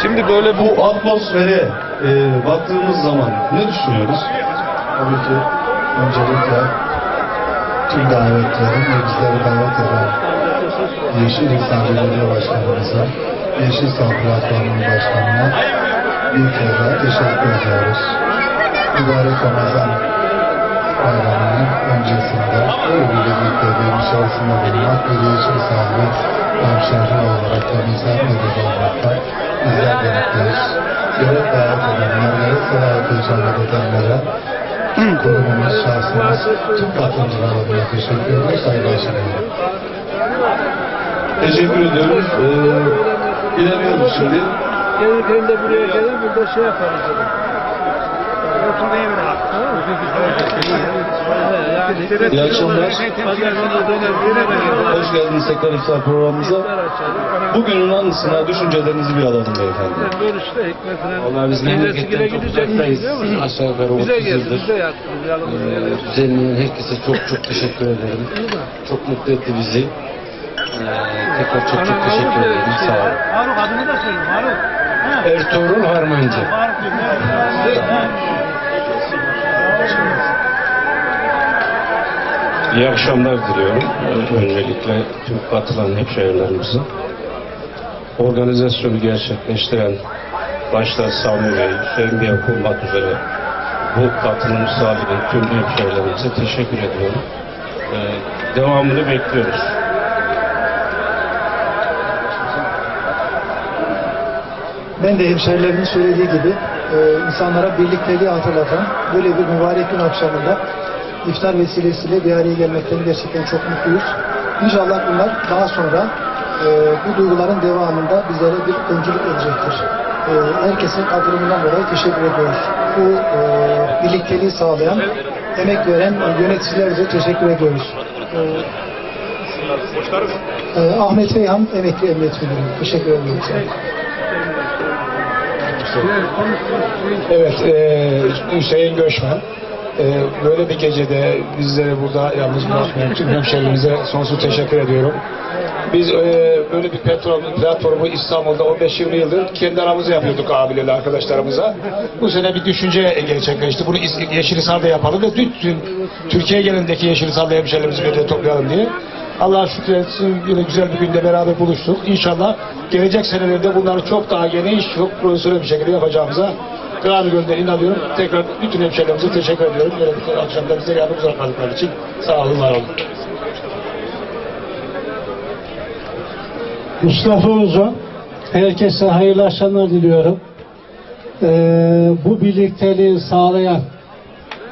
Şimdi böyle bu atmosfere e, baktığımız zaman ne düşünüyoruz? Tabii ki öncelikle tüm davetlerin ve bizleri davet eden Yeşil İnsan Belediye Başkanımıza, Yeşil İnsan Platformu'nun başkanına bir kez daha teşekkür ediyoruz. Mübarek Ramazan bayramının öncesinde böyle bir birlikteliğin içerisinde bulunmak ve Yeşil İnsan'ın hemşehri bizler medeni olmakta bizler de mutluyuz. Gerek davet edenler, gerek icabet edenlere kurumumuz, şahsımız, tüm katılımcılar adına teşekkür ediyoruz. Sayın Başkanım. Teşekkür ediyoruz. Ee, bilemiyoruz şimdi. Gelirken de buraya gelir, burada şey yaparız. İyi akşamlar. Hoş geldiniz tekrar iftar programımıza. Bugünün anısına düşüncelerinizi bir alalım beyefendi. Görüşte hikmetine. Vallahi biz memleketten çok uzaktayız. Aşağı yukarı 30 Bize geldi, yıldır. Ee, düzenleyen herkese çok çok teşekkür ederim. Çok mutlu etti bizi. Ee, tekrar çok çok teşekkür ederim. Sağ olun. Faruk adını da söyle, Faruk. Ertuğrul Harmancı. İyi akşamlar diliyorum. Öncelikle tüm katılan hemşehrilerimize. Organizasyonu gerçekleştiren başta Sami Bey, Hüseyin Bey olmak üzere bu katılım sağlayan tüm hemşehrilerimize teşekkür ediyorum. Ee, devamını bekliyoruz. Ben de hemşerilerimin söylediği gibi e, insanlara birlikteliği hatırlatan böyle bir mübarek gün akşamında iftar vesilesiyle bir araya gelmekten gerçekten çok mutluyuz. İnşallah bunlar daha sonra e, bu duyguların devamında bizlere bir öncülük edecektir. E, herkesin katılımından dolayı teşekkür ediyoruz. Bu e, birlikteliği sağlayan, emek veren e, yöneticilerimize teşekkür ediyoruz. E, e, Ahmet Beyhan, emekli emniyet müdürü. Teşekkür ediyorum. Evet, e, Hüseyin Göçmen. E, böyle bir gecede bizleri burada yalnız bırakmayan tüm hemşehrilerimize sonsuz teşekkür ediyorum. Biz e, böyle bir platform, platformu İstanbul'da 15-20 yıldır kendi aramızda yapıyorduk abilerle arkadaşlarımıza. Bu sene bir düşünce gerçekleşti. Bunu İs- Yeşilhisar'da yapalım ve bütün Türkiye genelindeki Yeşilhisar'da hemşehrilerimizi bir araya toplayalım diye. Allah şükür etsin yine güzel bir günde beraber buluştuk. İnşallah gelecek senelerde bunları çok daha geniş, çok profesyonel bir şekilde yapacağımıza Gönül gönülden inanıyorum. Tekrar bütün hemşehrilerimize teşekkür ediyorum. Böyle akşamda bize yardımcı kaldıkları için sağ olun, var olun. Mustafa Uzun. Herkese hayırlı akşamlar diliyorum. Ee, bu birlikteliği sağlayan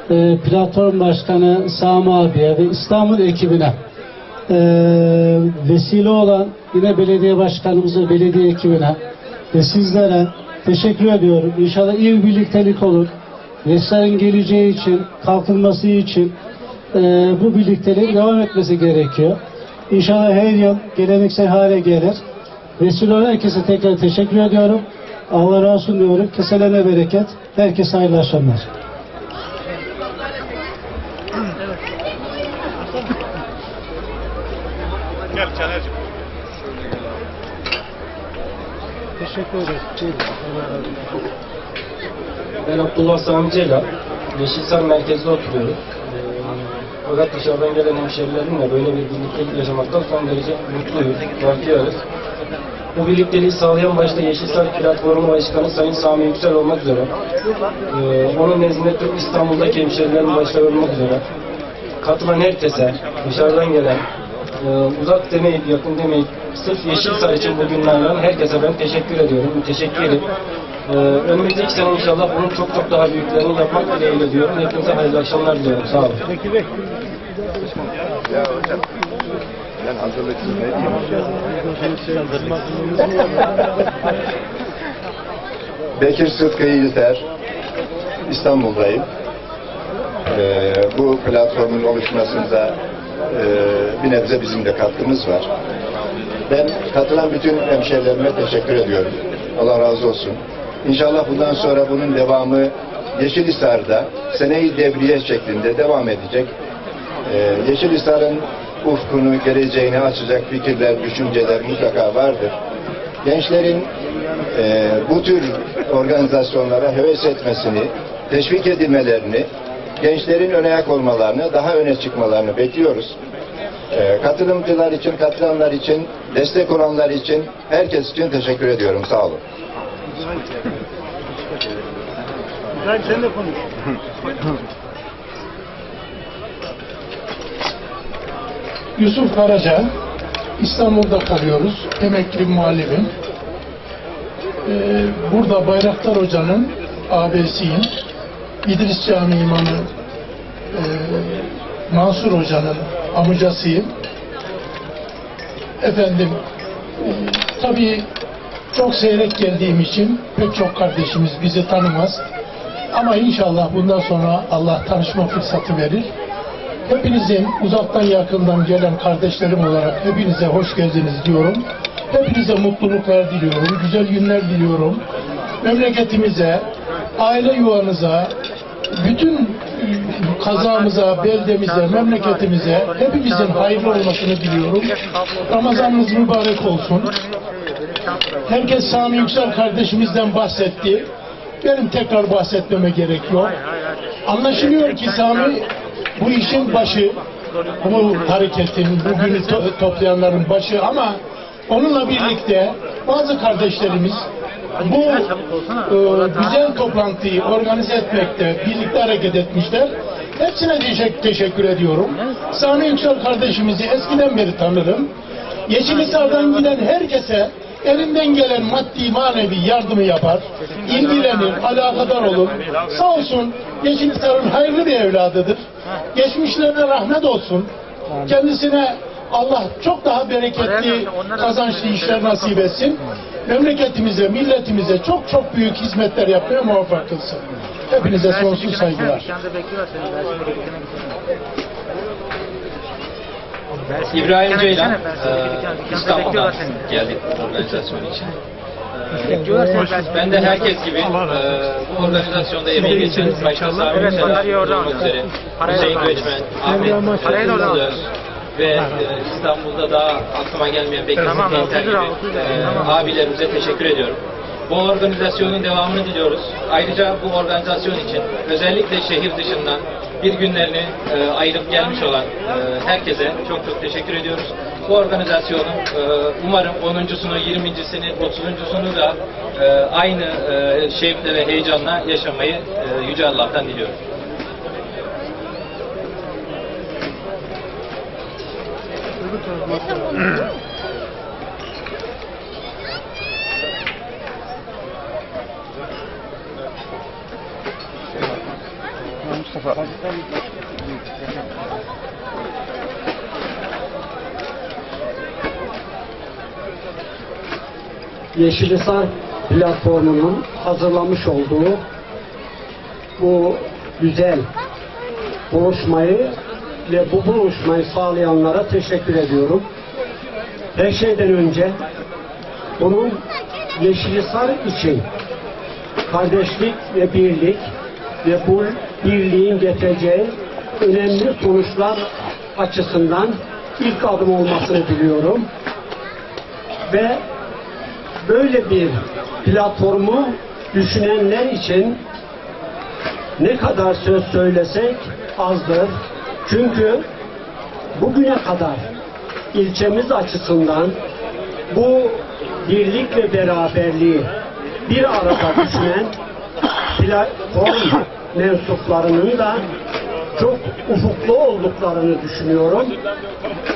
e, platform başkanı Sami abiye ve İstanbul ekibine e, vesile olan yine belediye başkanımıza, belediye ekibine ve sizlere teşekkür ediyorum. İnşallah iyi bir birliktelik olur. Gençlerin geleceği için, kalkınması için e, bu birlikteliğin devam etmesi gerekiyor. İnşallah her yıl geleneksel hale gelir. Vesile olan herkese tekrar teşekkür ediyorum. Allah razı olsun diyorum. Keselerine bereket. Herkese hayırlı akşamlar. Teşekkür ederiz. Ben Abdullah Sami Ceylan. Yeşilsar merkezde oturuyorum. Ee, fakat dışarıdan gelen hemşerilerimle böyle bir birliktelik yaşamaktan son derece mutluyuz, bahtiyarız. Bu birlikteliği sağlayan başta Yeşilsar Platformu Başkanı Sayın Sami Yüksel olmak üzere, ee, onun nezdinde tüm İstanbul'daki hemşerilerim başta olmak üzere, katılan herkese, dışarıdan gelen, uzak demeyip, yakın demeyip, sırf Yeşilsar için bugün ayrılan herkese ben teşekkür ediyorum, teşekkür ederim. Ee, önümüzdeki sene inşallah bunun çok çok daha büyüklerini yapmak dileğiyle diyorum. Hepinize hayırlı akşamlar diliyorum. Sağ olun. Peki Bey. Bekir Sıtkı Yiğiter, İstanbul'dayım. Ee, bu platformun oluşmasında e, bir nebze bizim de katkımız var. Ben katılan bütün hemşehrilerime teşekkür ediyorum. Allah razı olsun. İnşallah bundan sonra bunun devamı Yeşilhisar'da seneyi devriye şeklinde devam edecek. Ee, Yeşilhisar'ın ufkunu, geleceğini açacak fikirler, düşünceler mutlaka vardır. Gençlerin e, bu tür organizasyonlara heves etmesini, teşvik edilmelerini, gençlerin öne ayak olmalarını, daha öne çıkmalarını bekliyoruz. E, katılımcılar için, katılanlar için, destek olanlar için, herkes için teşekkür ediyorum. Sağ olun. İbrahim sen de konuş. Yusuf Karaca, İstanbul'da kalıyoruz. Emekli muallimim. Ee, burada Bayraktar Hoca'nın abisiyim. İdris Cami imamı e, Mansur Hoca'nın amcasıyım. Efendim, e, tabii çok seyrek geldiğim için pek çok kardeşimiz bizi tanımaz. Ama inşallah bundan sonra Allah tanışma fırsatı verir. Hepinizin uzaktan yakından gelen kardeşlerim olarak hepinize hoş geldiniz diyorum. Hepinize mutluluklar diliyorum, güzel günler diliyorum. Memleketimize, aile yuvanıza, bütün kazamıza, beldemize, memleketimize hepimizin hayırlı olmasını diliyorum. Ramazanınız mübarek olsun. Herkes Sami Yüksel kardeşimizden bahsetti. Benim tekrar bahsetmeme gerek yok. Anlaşılıyor ki Sami bu işin başı, bu hareketin, bugünü to- toplayanların başı ama onunla birlikte bazı kardeşlerimiz bu e, güzel toplantıyı organize etmekte birlikte hareket etmişler. Hepsine teşekkür, teşekkür ediyorum. Sami Yüksel kardeşimizi eskiden beri tanırım. Yeşilhisar'dan giden herkese elinden gelen maddi manevi yardımı yapar, ilgilenir, alakadar olur. Sağ olsun Yeşilhisar'ın hayırlı bir evladıdır. Geçmişlerine rahmet olsun. Kendisine Allah çok daha bereketli, kazançlı işler nasip etsin. Memleketimize, milletimize çok çok büyük hizmetler yapmaya muvaffak kılsın. Hepinize sonsuz saygılar. İbrahim Ceylan, İstanbul'dan geldik bu organizasyon için. Ben de herkes gibi bu organizasyonda emeği geçen başta Yüksel olmak üzere. Hüseyin Göçmen, Ahmet Kızılır ve eee, İstanbul'da daha aklıma gelmeyen Teyzer gibi eee, abilerimize teşekkür ediyorum. Bu organizasyonun devamını diliyoruz. Ayrıca bu organizasyon için özellikle şehir dışından bir günlerini e, ayırıp gelmiş olan e, herkese çok çok teşekkür ediyoruz. Bu organizasyonun e, umarım 10.sunu, 20.sini, 30.sunu da e, aynı e, şevkle ve heyecanla yaşamayı e, Yüce Allah'tan diliyorum. Yeşilisar platformunun hazırlamış olduğu bu güzel buluşmayı ve bu buluşmayı sağlayanlara teşekkür ediyorum. Her şeyden önce bunun Yeşilisar için kardeşlik ve birlik ve bu birliğin getireceği önemli sonuçlar açısından ilk adım olmasını diliyorum. Ve böyle bir platformu düşünenler için ne kadar söz söylesek azdır. Çünkü bugüne kadar ilçemiz açısından bu birlik ve beraberliği bir arada düşünen platform mensuplarının da çok ufuklu olduklarını düşünüyorum.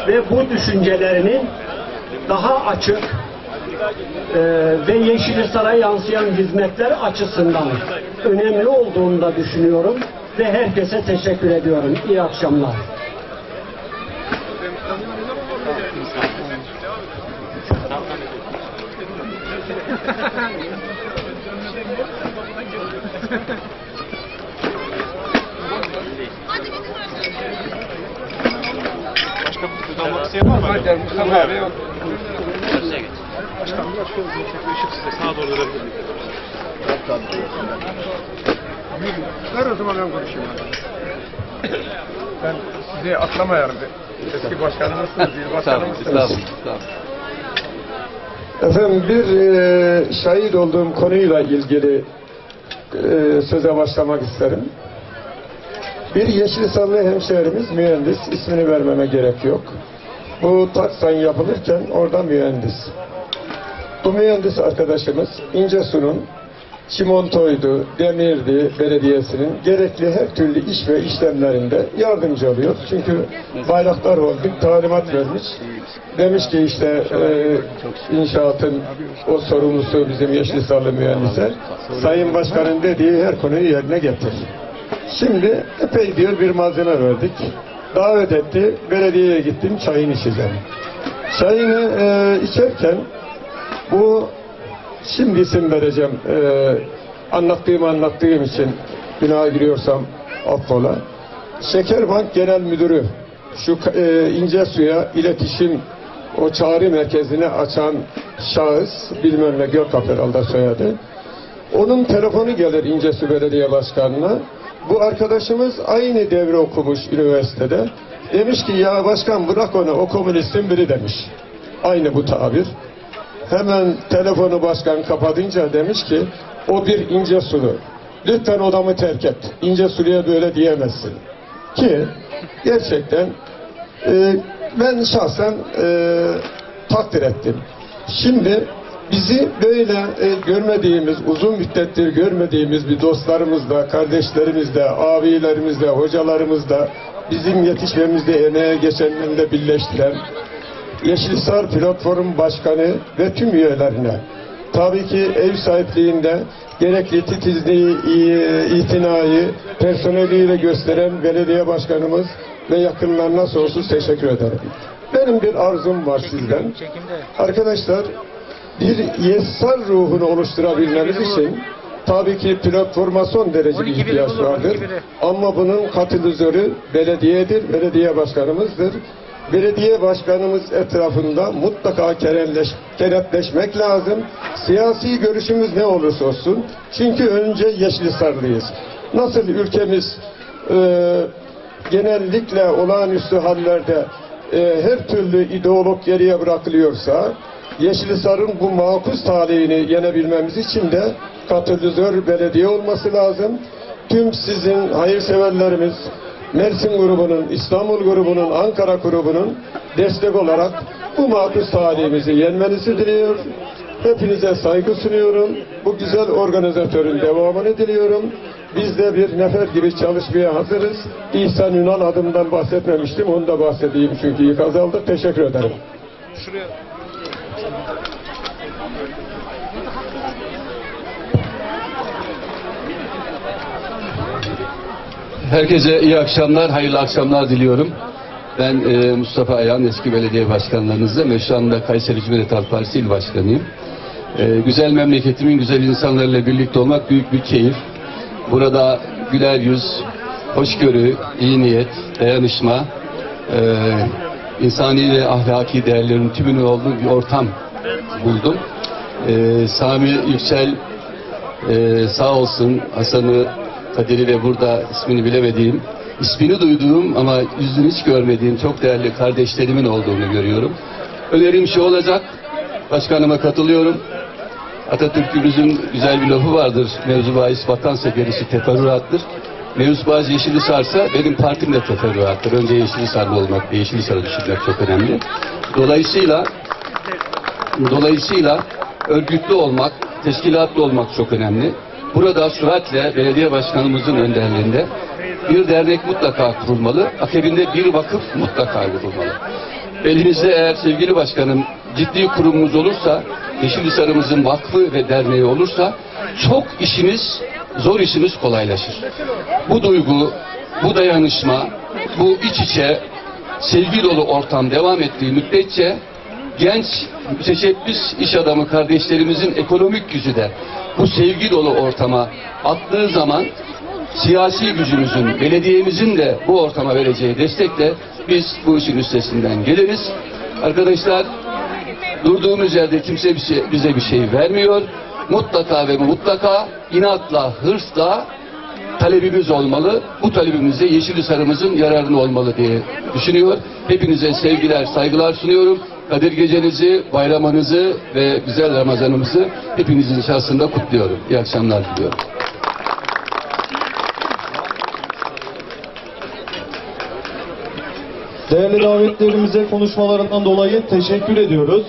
Ve bu düşüncelerinin daha açık e, ve Yeşilhisar'a yansıyan hizmetler açısından önemli olduğunu da düşünüyorum ve herkese teşekkür ediyorum. İyi akşamlar. Ver o zaman ben konuşayım. Ben sizi atlamayarım. Eski başkanımızsınız, il başkanımızsınız. Efendim bir e, şahit olduğum konuyla ilgili e, söze başlamak isterim. Bir Yeşilsallı hemşehrimiz mühendis, ismini vermeme gerek yok. Bu taksan yapılırken orada mühendis. Bu mühendis arkadaşımız İncesu'nun Çimontoydu, Demirdi Belediyesi'nin gerekli her türlü iş ve işlemlerinde yardımcı oluyor. Çünkü Bayraktar Holding talimat vermiş. Demiş ki işte e, inşaatın o sorumlusu bizim Yeşilsallı mühendise Sayın Başkan'ın dediği her konuyu yerine getir. Şimdi epey diyor bir malzeme verdik. Davet etti. Belediyeye gittim çayını içeceğim. Çayını e, içerken bu şimdi isim vereceğim. E, anlattığımı anlattığım için günaha giriyorsam affola. Şekerbank Genel Müdürü şu e, ince suya iletişim o çağrı merkezini açan şahıs bilmem ne Gökap herhalde soyadı. Onun telefonu gelir İncesu Belediye Başkanı'na. Bu arkadaşımız aynı devre okumuş üniversitede. Demiş ki ya başkan bırak onu o komünistin biri demiş. Aynı bu tabir. Hemen telefonu başkan kapatınca demiş ki o bir ince sulu. Lütfen odamı terk et. İnce suluya böyle diyemezsin. Ki gerçekten e, ben şahsen e, takdir ettim. Şimdi bizi böyle e, görmediğimiz, uzun müddettir görmediğimiz bir dostlarımızla, kardeşlerimizle, abilerimizle, hocalarımızla, bizim yetişmemizde emeğe geçenlerle birleştiren Yeşilsar Platform Başkanı ve tüm üyelerine tabii ki ev sahipliğinde gerekli titizliği, itinayı, personeliyle gösteren belediye başkanımız ve yakınlarına sonsuz teşekkür ederim. Benim bir arzum var sizden. Arkadaşlar bir yessar ruhunu oluşturabilmemiz için tabii ki platforma son derece bir ihtiyaç vardır. Ama bunun katalizörü belediyedir, belediye başkanımızdır. Belediye başkanımız etrafında mutlaka kenetleş, kenetleşmek lazım. Siyasi görüşümüz ne olursa olsun. Çünkü önce Yeşilhisarlıyız. Nasıl ülkemiz e, genellikle olağanüstü hallerde e, her türlü ideolog geriye bırakılıyorsa Yeşilhisar'ın bu makus talihini yenebilmemiz için de katalizör belediye olması lazım. Tüm sizin hayırseverlerimiz Mersin grubunun, İstanbul grubunun, Ankara grubunun destek olarak bu makus talihimizi yenmenizi diliyor. Hepinize saygı sunuyorum. Bu güzel organizatörün devamını diliyorum. Biz de bir nefer gibi çalışmaya hazırız. İhsan Ünal adımdan bahsetmemiştim. Onu da bahsedeyim çünkü ikaz aldık. Teşekkür ederim. Herkese iyi akşamlar, hayırlı akşamlar diliyorum. Ben e, Mustafa Ayhan, eski belediye başkanlarınızdan ve şu anda Kayseri Cumhuriyet Halk Partisi il başkanıyım. E, güzel memleketimin güzel insanlarıyla birlikte olmak büyük bir keyif. Burada güler yüz, hoşgörü, iyi niyet, dayanışma, e, insani ve ahlaki değerlerin tümünün olduğu bir ortam buldum. E, Sami Yüksel ee, sağ olsun Hasan'ı, Kadir'i ve burada ismini bilemediğim, ismini duyduğum ama yüzünü hiç görmediğim çok değerli kardeşlerimin olduğunu görüyorum. Önerim şu olacak, başkanıma katılıyorum. Atatürk'ümüzün güzel bir lafı vardır, mevzu bahis vatansa gerisi teferruattır. Mevzu bahis Yeşilhisar'sa benim partim de teferruattır. Önce Yeşilhisar'da olmak ve Yeşilhisar'ı düşünmek çok önemli. Dolayısıyla Dolayısıyla örgütlü olmak, teşkilatlı olmak çok önemli. Burada süratle belediye başkanımızın önderliğinde bir dernek mutlaka kurulmalı. Akabinde bir vakıf mutlaka kurulmalı. Elimizde eğer sevgili başkanım ciddi kurumumuz olursa, Yeşilhisar'ımızın vakfı ve derneği olursa çok işimiz, zor işimiz kolaylaşır. Bu duygu, bu dayanışma, bu iç içe, sevgi dolu ortam devam ettiği müddetçe genç müteşebbis iş adamı kardeşlerimizin ekonomik gücü de bu sevgi dolu ortama attığı zaman siyasi gücümüzün, belediyemizin de bu ortama vereceği destekle biz bu işin üstesinden geliriz. Arkadaşlar durduğumuz yerde kimse bir şey- bize bir şey vermiyor. Mutlaka ve mutlaka inatla, hırsla talebimiz olmalı. Bu talebimiz de Yeşilhisar'ımızın yararına olmalı diye düşünüyor. Hepinize sevgiler, saygılar sunuyorum. Kadir Gecenizi, bayramınızı ve güzel Ramazanımızı hepinizin şahsında kutluyorum. İyi akşamlar diliyorum. Değerli davetlerimize konuşmalarından dolayı teşekkür ediyoruz.